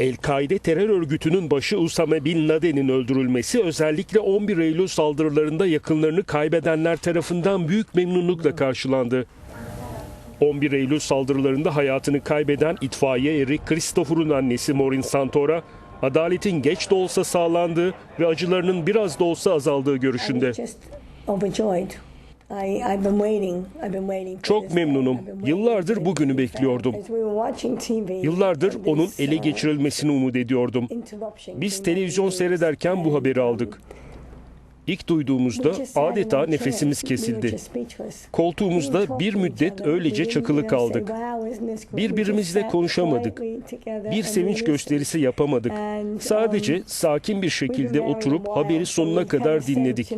El-Kaide terör örgütünün başı Usame Bin Laden'in öldürülmesi özellikle 11 Eylül saldırılarında yakınlarını kaybedenler tarafından büyük memnunlukla karşılandı. 11 Eylül saldırılarında hayatını kaybeden itfaiye eri Christopher'un annesi Maureen Santora, adaletin geç de olsa sağlandığı ve acılarının biraz da olsa azaldığı görüşünde. Çok memnunum. Yıllardır bugünü bekliyordum. Yıllardır onun ele uh, geçirilmesini umut ediyordum. Biz televizyon seyrederken bu haberi aldık. İlk duyduğumuzda adeta nefesimiz were kesildi. Koltuğumuzda bir müddet öylece çakılı kaldık. Birbirimizle konuşamadık. Bir sevinç gösterisi yapamadık. And, Sadece um, sakin bir şekilde oturup haberi so sonuna kadar dinledik.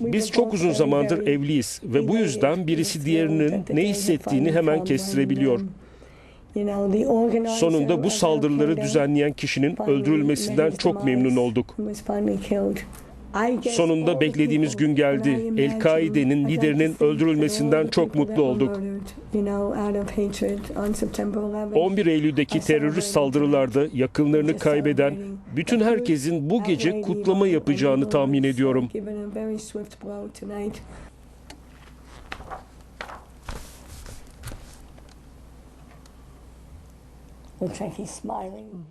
Biz çok uzun zamandır evliyiz ve bu yüzden birisi diğerinin ne hissettiğini hemen kestirebiliyor. Sonunda bu saldırıları düzenleyen kişinin öldürülmesinden çok memnun olduk. Sonunda beklediğimiz gün geldi. El-Kaide'nin liderinin öldürülmesinden çok mutlu olduk. murdered, you know, out of hatred on September 11th. 11 Eylül'deki terörist saldırılarda yakınlarını kaybeden bütün herkesin bu gece kutlama yapacağını tahmin ediyorum. Looks like he's smiling.